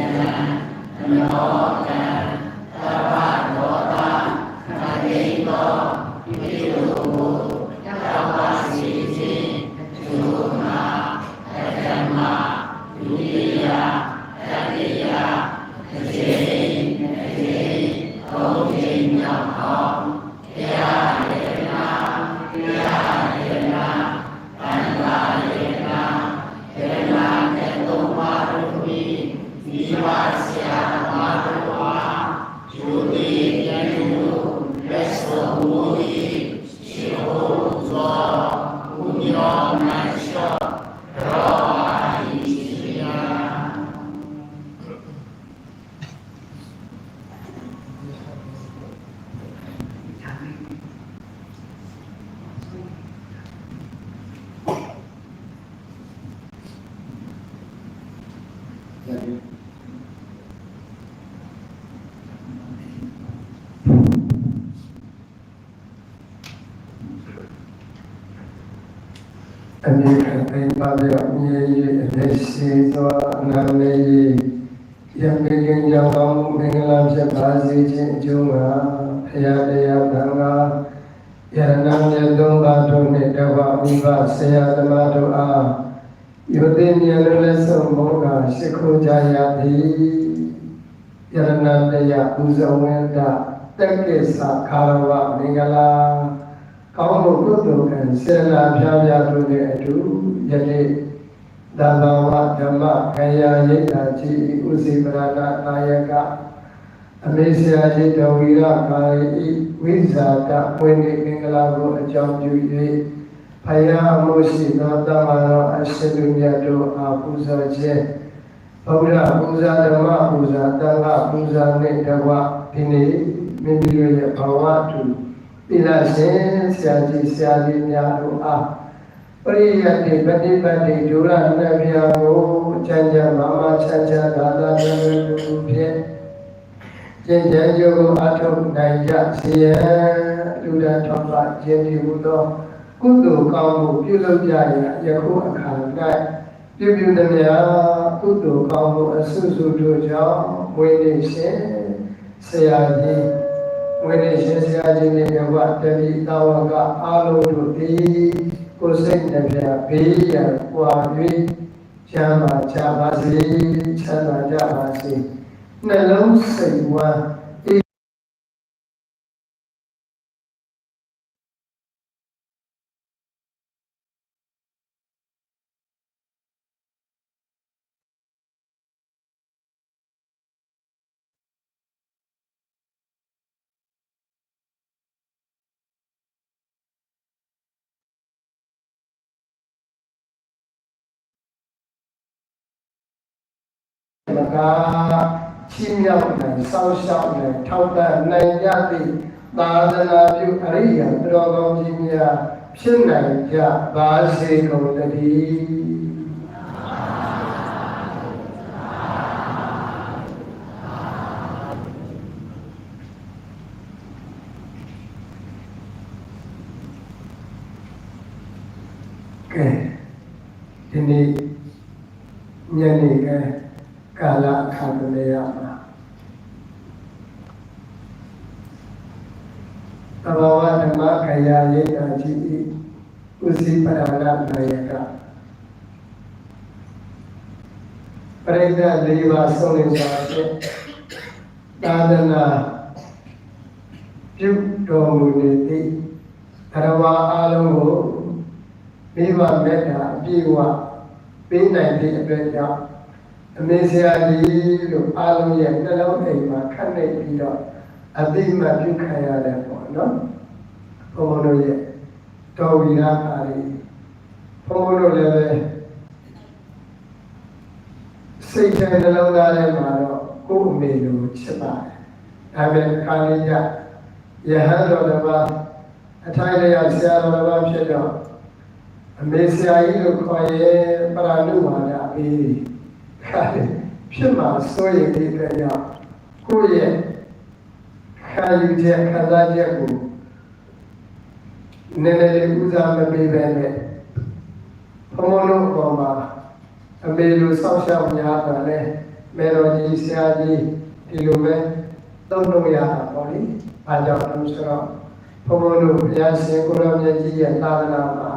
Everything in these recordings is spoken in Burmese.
นะโมตัส အသက်ရှိသောအနာမေရေးယံပေကံကြောင့်ကောင်းမှုမင်္ဂလာဖြစ်ပါစေခြင်းအကျိုးမှာဖရာတရားသံဃာယရဏမြတ်သုံးပါးတို့နှင့်တကွမိဘဆရာသမားတို့အားယုတိမြတ်လည်းလက်ဆုံးဘုရားရှိခိုးကြရသည်ယရဏတရားပူဇော်ဝန္တတက်ကိစ္စခါရဝမင်္ဂလာကောင်းမှုကုသိုလ်ကံစေနာပြားပြားတို့နှင့်အတူယနေ့ သဗ္ဗဝဓမ္မခယာရိတ်တာကြီးဥစီပရဏနာယကအမေဆရာကြီးတော်ဝီရကာယဤဝိဇာတဝိနေမင်္ဂလာကိုအကြောင်းပြု၍ဖယားမှုရှိသောတမန်တော်အရှင်လူမြတ်တို့အားပူဇော်ခြင်းဗုဒ္ဓပူဇာဓမ္မပူဇာတန်ခပူဇာနှင့်တကွဒီနေ့မိမိတို့ရဲ့ဘဝတူသီလရှင်ဆရာကြီးဆရာကြီးများတို့အား ပရိယတ်တိပฏิပတ်တိဒုရဏဗျာကိုချမ်းချမ်းမာမချမ်းချမ်းသာသာမြတ်မြတ်တူဖြင့်ကျင့်ကြံကြိုးကိုအထောက်နိုင်ကြစေရန်လူဒန်းထောက်ပါခြင်းဒီဟုသောကုသိုလ်ကောင်းမှုပြုလုပ်ကြရယခုအခါ၌ပြုပြုသမျှကုသိုလ်ကောင်းမှုအဆုစုတို့ကြောင့်ဝိနည်းရှင်ဆရာကြီးဝိနည်းရှင်ဆရာကြီးနဲ့ဘဝတတိတာဝကအားလုံးတို့သည် ကိုယ်စိတ်နှပြဘေးရန်ပွာ၍ချမ်းသာကြပါစေချမ်းသာကြပါစေနှလုံးစိတ်ဝမ်း မကားချင်းမြောက်နိုင်စောင့်ရှောက်နိုင်ထောက်ပံ့နိုင်ကြသည့်သာသနာပြုအရိယာသူတော်ကောင်းကြီးများဖြစ်နိုင်ကြပါစေကုန်သတည်းကဲဒီနေ့ညနေကကာလအခါတလေရမှာ တဘာဝဓမ္မခယာရိတာကြီးဥစီပရမဏနာယကပရိသတ်၄ပါးဆုံးနေကြဖြင့်သာသနာပြုတော်မူနေသည့်သရဝါအလုံးကိုမိဘမေတ္တာအပြည့်အဝပေးနိုင်သည့်အတွက်ကြောင့်အမေဆရာကြီးလို့အားလုံးရဲ့နှလုံးအိမ်မှာခန့်နေပြီးတော့အတိမတ်ပြုခံရတယ်ပေါ့ နော်ဘုံဘုံတို့ရဲ့တော်ဝီရာပါရီဘုံဘုံတို့လည်းပဲစိတ်ထဲနှလုံးသားထဲမှာတော့ကိုယ့်အမေကိုချစ်ပါတယ်ဒါပေမဲ့ခါလေးကယဟန်တော်တစ်ပါးအထိုင်တရားဆရာတော်တစ်ပါးဖြစ်တော့အမေဆရာကြီးလို့ခေါ်ရဲပရဏုမာဒအေးဖြစ်မှာစိုးရိမ်တဲ့အတွက်ကြောင့်ကိုယ့်ရဲ့ ခံယူချက်ခံစားချက်ကိုနည်းနည်းလေးဦးစားမပေးဘဲနဲ့ဘုံဘုံတို့ပေါ်မှာအမေလိုဆောက်ရှောက်များတာလဲမေတော်ကြီးဆရာကြီးဒီလိုပဲသုံးလို့ရတာပေါ့လေ။အားကြောင့်လို့ဆိုတော့ဘုံဘုံတို့ဘုရားရှင်ကိုရောမြတ်ကြီးရဲ့သာသနာမှာ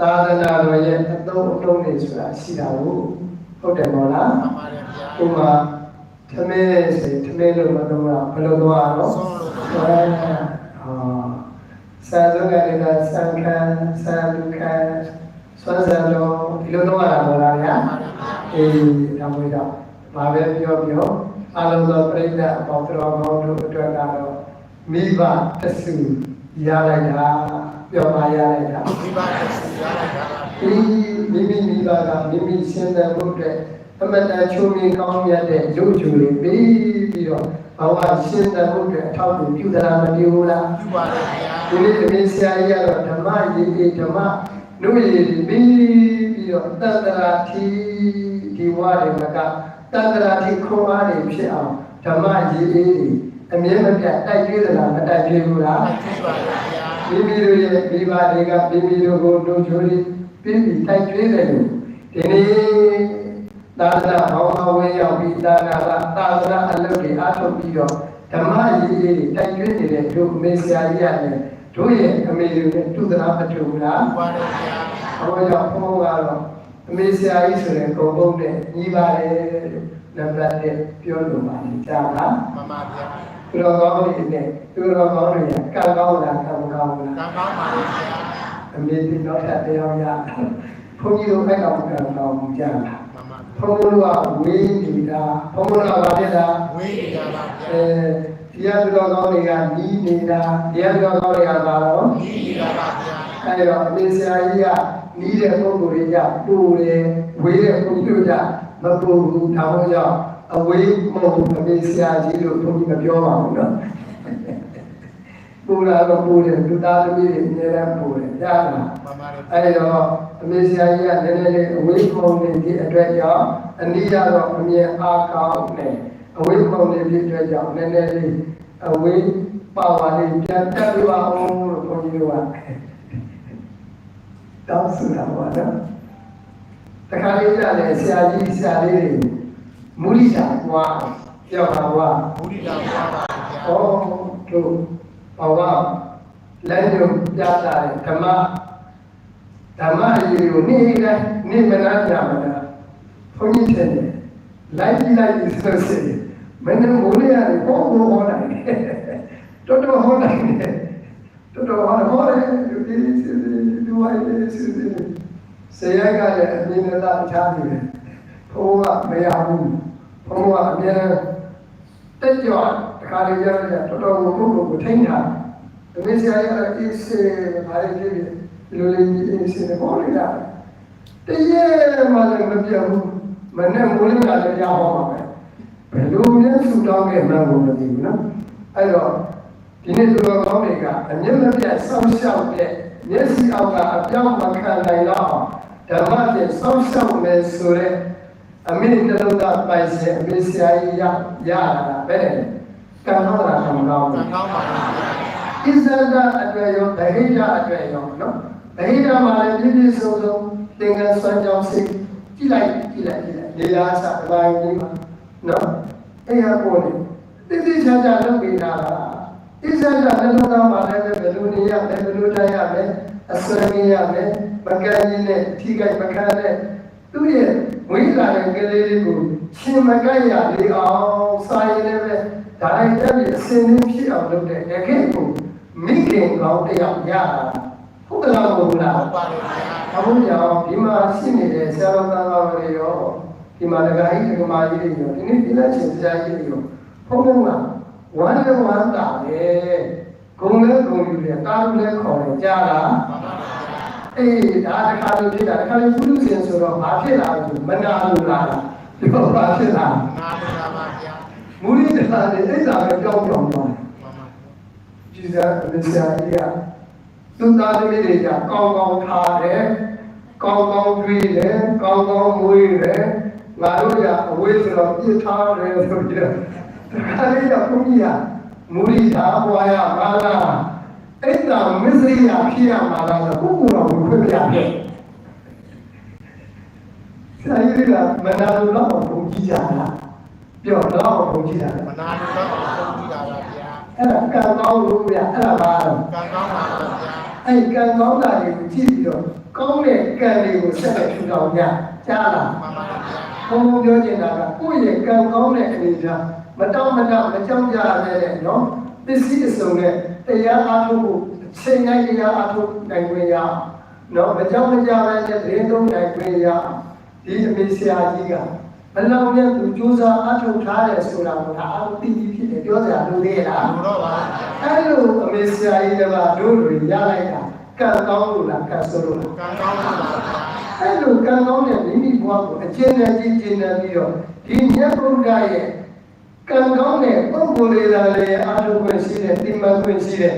သာသနာတော်ရဲ့အသုံးအနှုန်းတွေဆိုတာရှိတာကိုဟုတ်တယ်မို့လားမှန်ပါတယ်ဗျာဥမာ သမင်းစိတ်သမင်းလို့မတော့တာဘယ်လိုသွားအောင်ဆုံးလို့ဟောဆာသုကလည်းကစံခံဆာလူခံဆွမ်းဆံတော်ဒီလိုတော့ရတာမို့လားဗျာအေးဒါမှမဟုတ်တော့ဘာပဲပြောပြောအလုံးစုံပြိဿအပေါင်းတော်ကောင်းတို့အတွက်ကတော့မိဘတဆူရလိုက်တာပြောပါရလိုက်တာဒီပါနဲ့ဆရာလိုက်တာဒီမိမိမိဘကမိမိရှင်းတဲ့ဘုအတွက် အမတန်ချုံမြင်ကောင်းမြတ်တဲ့ရုပ်ချူတွေပြီးပြီးတော့ဘဝရှင်းတဲ့ဘုအတွက်အထောက်အကူပြုသလားမပြုဘူးလားပြုပါတယ်ဗျာဒီနေ့ဒီဆရာကြီးကတော့ဓမ္မရေးရေးဓမ္မနုရေးပြီးပြီးတော့တန်တရာတိဒီဝါတွေကတန်တရာတိခွန်အားတွေဖြစ်အောင်ဓမ္မရေးရေးအမြဲမပြတ်တိုက်ကျွေးသလားမတိုက်ကျွေးဘူးလားပြုပါတယ်ဗျာမိမိတို့ရဲ့မိဘတွေကမိမိတို့ကိုတို့ချိုးပြီးပြီးပြီးတိုက်ကျွေးတယ်လို့ဒီနေ့ သာသနာဘောင်းအဝေးရောက်ပြီးသာသနာသာသနာအလုပ်တွေအားထုတ်ပြီးတော့ဓမ္မရေးရေးတွေတိုက်ကျွေးနေတဲ့တို့မေဆရာကြီးရတယ်တို့ရဲ့အမေတွေနဲ့တူသလားမတူဘူးလားပါတယ်ဗျာ။ဘုရားဘုရားကတော့အမေဆရာကြီးဆိုတဲ့ဂုံဘုံနဲ့ညီပါတယ်လို့နံပါတ်နဲ့ပြောလို့ပါလေကြားလားမမဗျာ။သူတော်ကောင်းတွေနဲ့သူတော်ကောင်းတွေကကံကောင်းလားကံမကောင်းလားကံကောင်းပါလေဗျာအမေဒီတော့ဆက်တရားရဘုန်းကြီးတို့အဲ့ကောင်ကံကောင်းကြလား မမဘုန်းကြီးတို့ကဝေးနေတာဘုန်းကြီးတို့ကဘာဖြစ်လားဝေးရပါဗျာအဲဒီရသူတော်ကောင်းတွေကနီးနေတာဒီရသူတော်ကောင်းတွေကဘာလို့ဒီရပါဗျာအဲတော့အမေဆရာကြီးကနီးတဲ့ပုံကိုယ်တွေကပူတယ်ဝေးတဲ့ပုံတို့ကမပူဘူးဒါမှမဟုတ်အဝေးမဟုတ်ဘူးအမေဆရာကြီးလို့ဘုန်းကြီးမပြောပါဘူးနော် ပူလာတော့ပူတယ်လူသားသမီးတွေအများအားပူတယ်ကြားလားမမလေးအဲတော့အမေဆရာကြီးကနည်းနည်းလေးအဝေးပုံနေဒီအတွက်ကြောင့်အနည်းရတော့အမြင်အားကောင်းတယ်အဝေးပုံနေဒီအတွက်ကြောင့်နည်းနည်းလေးအဝေးပါဝါလေးပြန်တက်ပြပါအောင်လို့ဘုန်းကြီးတို့ကတောင်းဆိုတာပါနော်တခါလေးကြတယ်ဆရာကြီးဆရာလေးတွေမူရိတာကွာပြောပါဝါဘူရိတာပွားပါဗျာဟောတို့ ဘာဝလမ်းညွန်ပြတာတယ်ဓမ္မဓမ္မအရေးကိုနေ့တိုင်းနေ့မနာကြမလားဘုန်းကြီးတယ်လိုက်ကြည့်လိုက်ပြီးဆိုစေမင်းတို့မိုးလေးရတယ်ဘောဘောဟောနိုင်တယ်တော်တော်ဟောနိုင်တယ်တော်တော်ဟောဟောတယ်ဒီဒီစီဒီဝိုင်းလေးစီစီဆရာကလည်းအမြင်နဲ့သားထားနေတယ်ဘုန်းကမရဘူးဘုန်းကအမြဲတမ်းတက်ကြွတ ခါလေရရတော်တော်ကိုကိုကိုထိန်းတာအမေဆရာကြီးကအေးစေဘာလဲကြည့်ဒီလိုလေးအေးစေပေါ်နေတာတရေမှလည်းမပြောဘူးမနဲ့မိုးလေးကလည်းရဟောပါပဲဘယ်လိုလဲဆူတောင်းခဲ့မှန်းကိုမသိဘူးနော်အဲ့တော့ဒီနေ့သူတော်ကောင်းတွေကအမျက်မပြတ်စောင့်ရှောက်တဲ့မျက်စိအောက်ကအပြောင်းမခံနိုင်တော့ဓမ္မဖြင့်စောင့်ရှောက်မယ်ဆိုတဲ့အမေတလုံးသားပိုင်စေအမေဆရာကြီးရရတာပဲ ကံတော်တာကံကောင်းကံကောင်းပါလေဗျာဣဇဒအတွက်ရောဗဟိတအတွက်ရောနော်ဗဟိတမှာလည်းပြည့်ပြည့်စုံစုံသင်္ကန်းစွမ်းကြောင်းစိတ်ကြည့်လိုက်ကြည့်လိုက်ကြည့်လိုက်နေရာစအပိုင်းကြီးမှာနော်အဲ့ရပေါ်နေတိတိကျကျလုပ်ပေးတာလားဣဇဒလည်းလုံးသားမှာလည်းဘယ်လိုနေရလဲဘယ်လိုတိုင်းရလဲအစွမ်းရမယ်မကန်းကြီးနဲ့ထိခိုက်မခံတဲ့သူရဲ့ဝိလာတဲ့ကလေးလေးကိုရှင်မကန့်ရလေအောင်စာရည်လည်းပဲ ဒါလိုက်တက်ပြီးအစင်းင်းဖြစ်အောင်လုပ်တဲ့တကယ့်ကိုမိခင်ကောင်းတစ်ယောက်ရတာဟုတ်ကလားမဟုတ်လားဟုတ်ပါလေဗျာအမှုကြောင့်ဒီမှာရှိနေတဲ့ဆရာတော်သားတော်တွေရောဒီမှာတက္ကရာကြီးတက္ကမကြီးတွေရောဒီနေ့ဒီလက်ချင်းဆရာကြီးတွေရောဘုန်းဘုန်းကဝမ်းလည်းဝမ်းတာလေဂုံလည်းဂုံယူတယ်တာလူလည်းခေါ်တယ်ကြားလားမမလေးဗျာအေးဒါတခါလို့ဖြစ်တာတခါလို့ဘုလူရှင်ဆိုတော့ဘာဖြစ်လာလို့မနာလို့လားဒီတော့ဘာဖြစ်လာနာလို့လာပါဗျာ မူရိတလာနဲ့အိဒါပဲကြောက်ကြောက်သွားတယ်မမကြည်စားမစ္စရာကြီးကသူသားသမီးတွေကကောင်းကောင်းထားတယ်ကောင်းကောင်းတွေးတယ်ကောင်းကောင်းမွေးတယ်ငါတို့ကအဝေးဆိုတော့ပြစ်ထားတယ်ဆိုပြီးတော့တခါလေးကဘုန်းကြီးကမူရိတာဘွားရပါလားအဲ့ဒါမစ္စရိယဖြစ်ရမှာလားဆိုကိုကိုယ်တော်ကိုခွင့်ပြတယ်ဆရာကြီးကမနာလို့တော့ဘုန်းကြီးကြတာ ပြောတော့ဘုန်းကြီးကြတာမနာလို့တော့ပုံကြည့်တာပါဗျာအဲ့ဒါကံကောင်းလို့ဗျအဲ့ဒါပါတော့ကံကောင်းပါလေဗျာအဲ့ကံကောင်းတာတွေကိုကြည့်ပြီးတော့ကောင်းတဲ့ကံတွေကိုဆက်လက်ထူထောင်ကြကြားလားမမလေးဗျာဘုံဘုံပြောချင်တာကကိုယ့်ရဲ့ကံကောင်းတဲ့အနေထားမတောင့်မတမကြောက်ကြရတဲ့နော်သစ္စည်းအစုံနဲ့တရားအားထုတ်ဖို့အချိန်တိုင်းတရားအားထုတ်နိုင်ခွင့်ရအောင်နော်မကြောက်မကြပဲနဲ့သတင်းသုံးနိုင်ခွင့်ရအောင်ဒီအမေဆရာကြီးက ဘယ်လောက်နဲ့သူစူးစမ်းအားထုတ်ထားတယ်ဆိုတာကိုဒါအားသိပြီးဖြစ်တယ်ပြောစရာလိုသေးရဲ့လားလူတော့ပါဗျာအဲ့လိုအမေဆရာကြီးကတို့တွေရလိုက်တာကံကောင်းလို့လားကံဆိုးလို့လားကံကောင်းပါဗျာအဲ့လိုကံကောင်းတဲ့မိမိဘဝကိုအကျဉ်းနဲ့ကြည့်ကျဉ်းနေပြီးတော့ဒီမြတ်ဗုဒ္ဓရဲ့ကံကောင်းတဲ့ပုဂ္ဂိုလ်တွေကလည်းအာထုခွင့်ရှိတဲ့တိမခွင့်ရှိတဲ့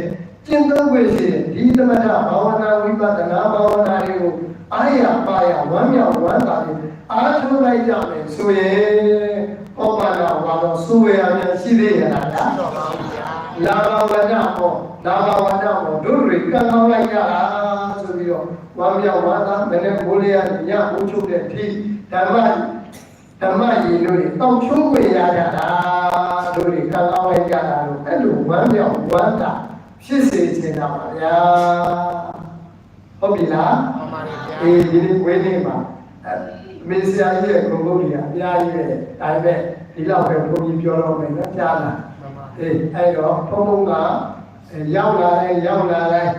ကျင့်သုံးခွင့်ရှိတဲ့ဒီသမထဘာဝနာဝိပဿနာဘာဝနာတွေကိုအားရပါရဝမ်းမြောက်ဝမ်းသာပြီး အားထုတ်လိုက်ကြမယ်ဆိုရင်ဟောပါတော့ဘာလို့ဆိုရများရှိသေးရလားဗျာတော့ပါဗျာလာဘဝဒဟောလာဘဝဒဟောတို့တွေကံကောင်းလိုက်ကြတာဆိုပြီးတော့ဝမ်းမြောက်ဝမ်းသာမနေ့မိုးလေးရညဘုံချုပ်တဲ့အထိဓမ္မဓမ္မကြီးတို့တွေတောက်ချိုးဝင်ရကြတာတို့တွေကံကောင်းလိုက်ကြတာလို့အဲ့လိုဝမ်းမြောက်ဝမ်းသာဖြစ်စေချင်တာပါဗျာဟုတ်ပြီလားမှန်ပါတယ်ဗျာအေးဒီနေ့ဝင်းနေမှာ အဲမေဆရာကြီးရဲ့ဂုဏ်ပုဒ်ကြီးကအများကြီးပဲဒါပေမဲ့ဒီလောက်ပဲဘုန်းကြီးပြောတော့မယ်နော်ကြားလားမှန်ပါအေးအဲ့တော့ဘုန်းဘုန်းကအဲရောက်လာတိုင်းရောက်လာတိုင်း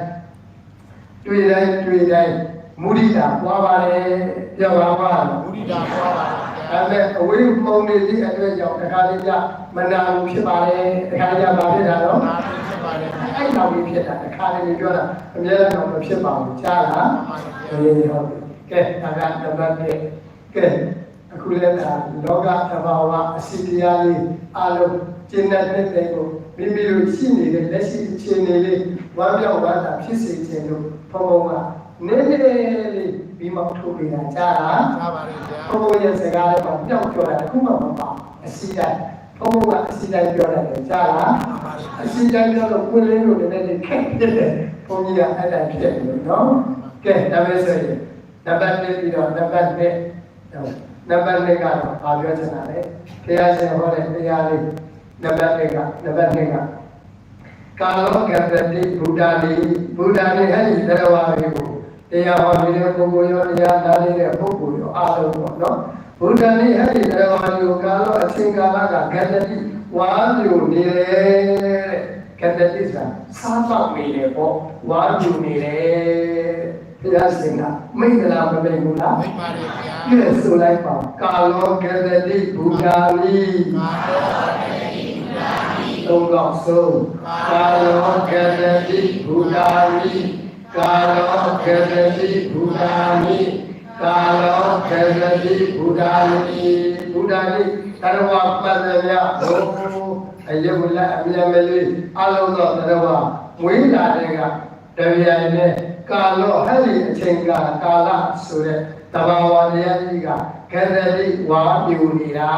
တွေ့တိုင်းတွေ့တိုင်းမုဒိတာပွားပါတယ်ပြောပါပါမုဒိတာပွားပါဗျာအဲ့မဲ့အဝေးပုံနေသည့်အတွက်ကြောင့်တစ်ခါလေးကြမနာဘူးဖြစ်ပါတယ်တစ်ခါလေးကြဘာဖြစ်တာတော့ဒါလည်းဖြစ်ပါတယ်ဗျာအဲ့လောက်ကြီးဖြစ်တာတစ်ခါလေးပြောတာအများကြီးတော့မဖြစ်ပါဘူးကြားလားမှန်ပါတယ်ဗျာအေးဟုတ်ကဲ့ဒါကနံပါတ်1 ကဲအခုလည်းဒါလောကသဘာဝအစီတရားလေးအလုံးကျင့်တဲ့တဲ့ကိုမိမိတို့ရှိနေတဲ့လက်ရှိအခြေအနေလေးဝမ်းမြောက်ဝမ်းသာဖြစ်စေခြင်းလို့ဘုံဘုံကနည်းနည်းလေးပြီးမှထုတ်ပြတာကြားလားထားပါတယ်ဗျာဘုံဘုံရဲ့စကားလေးမှာပြောက်ပြောတာတခုမှမပါအစီတိုင်းဘုံဘုံကအစီတိုင်းပြောတယ်ကြားလားမှန်ပါတယ်အစီတိုင်းပြောတော့ကိုယ်လေးတို့လည်းလည်းခက်ဖြစ်တယ်ဘုန်းကြီးကအဲ့ဒါဖြစ်တယ်နော်ကဲဒါပဲဆိုရင်နံပါတ်1ပြီးတော့နံပါတ်2 နံပါတ်2ကတော့ဘာပြောချင်တာလဲဘုရားရှင်ဟောတဲ့တရားလေးနံပါတ်1ကနံပါတ်2ကကာလောကပတိဘုဒ္ဓလေးဘုဒ္ဓလေးအဲ့ဒီတရားဝါတွေကိုတရားဟောနေတဲ့ပုဂ္ဂိုလ်ရောတရားနာနေတဲ့ပုဂ္ဂိုလ်ရောအားလုံးပေါ့နော်ဘုဒ္ဓလေးအဲ့ဒီတရားဝါတွေကိုကာလောအချိန်ကာလကကတတိဝါမျိုးနေတယ်ကတတိဆိုတာစားတော့နေတယ်ပေါ့ဝါမျိုးနေတယ်ဘုရားရှင်ကမိတ်္ဂလာမမိတ်ဘူးလားမိတ်ပါတယ် ဗျာပြည့်ဆိုလိုက်ပါကာလောကတတိဘုရားလီကာလောကတိဘုရားမိသုံးတော့ဆုံးကာလောကတတိဘုရားလီကာလောကတတိဘုရားလီကာလောကတတိဘုရားလီဘုရားလီတရဝပတ္တယဘုအယုလအမြဲမလေးအလုံးသောတရဝဝိလာတွေကတပြိုင်နဲ့ကာလောဟဲ့ဒီအချိန်ကာကာလဆိုတဲ့ တဘာဝတရားကြီးကကတတိဝါပြူနေတာ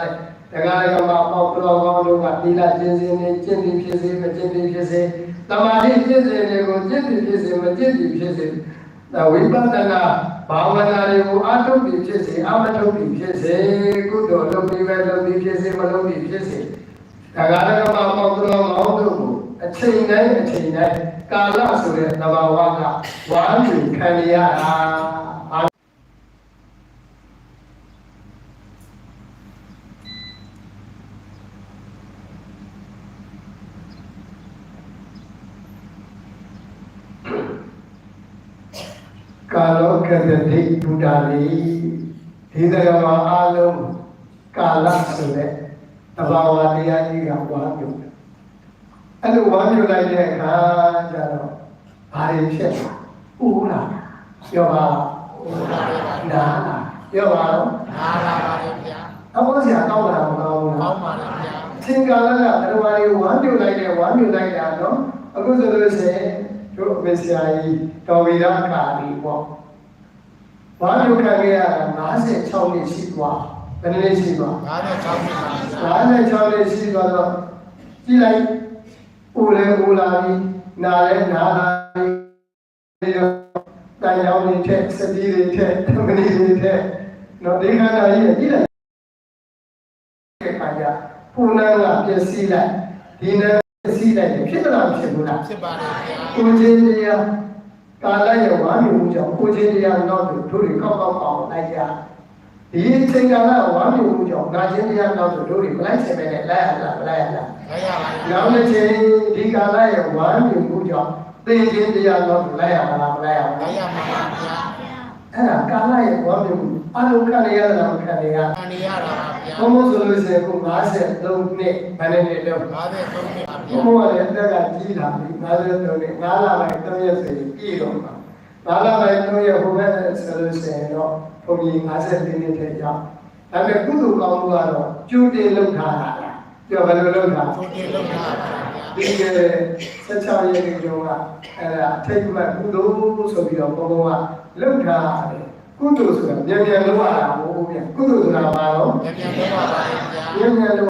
တဲ့တခါတခါမှာပေါ့ပလောကောင်းတို့ကသီလကျင့်စဉ်တွေကျင့်ပြီးဖြစ်စေမကျင့်ပြီးဖြစ်စေတမာတိကျင့်စဉ်တွေကိုကျင့်ပြီးဖြစ်စေမကျင့်ပြီးဖြစ်စေဒါဝိပဿနာဘာဝနာတွေကိုအထုတ်ပြီးဖြစ်စေအမထုတ်ပြီးဖြစ်စေကုသိုလ်လုပ်ပြီးပဲလုပ်ပြီးဖြစ်စေမလုပ်ပြီးဖြစ်စေတခါတခါမှာပေါ့ပလောကောင်းတို့ကိုအချိန်တိုင်းအချိန်တိုင်းကာလဆိုတဲ့သဘာဝကဝါမြူခံရတာ ကာလောကတတိဘုဒ္ဓလေးဒီတရားမှာအလုံးကာလဆိုတဲ့တဘာဝတရားကြီးကဝါပြုတ်အဲ့လိုဝါပြုတ်လိုက်တဲ့အခါကျတော့ဘာတွေဖြစ်လဲဥလာပြောပါဘုရားလေးပါနာလာပြောပါတော့နာလာပါတယ်ဗျာအဘောဆရာကောင်းတာမကောင်းဘူးကောလားင်းပါတယ်ဗျာသင်္ကာလကတရားတွေဝါပြုတ်လိုက်တယ်ဝါပြုတ်လိုက်တာနော်အခုဆိုလို့ရှိရင် တို့အမေဆရာကြီးတော်ဝီရကာလီပေါ့ဘာလို့ခံခဲ့ရတာ56နှစ်ရှိသွားဘယ်နှစ်ရှိသွားငါးနဲ့၆မိပါဗျာ56နှစ်ရှိသွားတော့ကြည့်လိုက်ဦးလဲဦးလာပြီနာလဲနာလာပြီတော့တန်ရောင်းနေထက်စတိတွေထက်သမဏေတွေထက်တော့ဒီခန္ဓာကြီးကြည့်လိုက်ခါကြပူနာကပျက်စီးလိုက်ဒီနာ ပျက်စီးလိုက်ဖြစ်မလားဖြစ်ဘူးလားဖြစ်ပါတယ်ဗျာကိုချင်းတရားကာလရဲ့ဝါမျိုးမှုကြောင့်ကိုချင်းတရားနောက်တို့တို့တွေကောက်ကောက်အောင်လိုက်ကြဒီအချိန်ကာလဝါမျိုးမှုကြောင့်ငါချင်းတရားနောက်တို့တို့တွေမလိုက်ချင်ပဲနဲ့လိုက်ရလားမလိုက်ရလားလိုက်ရပါတယ်နောက်တစ်ချိန်ဒီကာလရဲ့ဝါမျိုးမှုကြောင့်သိချင်းတရားနောက်တို့လိုက်ရမလားမလိုက်ရဘူးလိုက်ရမှာပါဗျာ အဲ့ဒါကာလရဲ့ဝါမျိုးမှုအလုံးခံရတာမခံရခံရရတာပါဗျာဘုံဘုံဆိုလို့ရှိရင်ကို53နှစ်ဘယ်နှစ်လောက်53နှစ်ပါဘုံဗျာဘုံကလည်းအသက်ကကြီးလာပြီ53နှစ်9လပိုင်း3ရက်ဆိုရင်ပြည့်တော့မှာ9လပိုင်း3ရက်ဟိုဘက်ဆိုလို့ရှိရင်တော့ဘုံကြီး52နှစ်ထဲရောက်ဒါပေမဲ့ကုသိုလ်ကောင်းမှုကတော့ကျူတင်လုပ်ထားတာပြောဘယ်လိုလုပ်တာသူတင်လောက်တာပါဗျာဒီက16ရက်နေ့ကျော်ကအဲ့ဒါအထိတ်မှတ်ကုသိုလ်ဆိုပြီးတော့ဘုံဘုံက လုပ်ထားတယ်ကုသိုလ်ဆိုတာမြန်မြန်လုပ်ရတာဟုတ်ဗျကုသိုလ်ဆိုတာဘာလို့ပြန်ပြန်လုပ်ပါပါဗျာမြန်မြန်လုပ်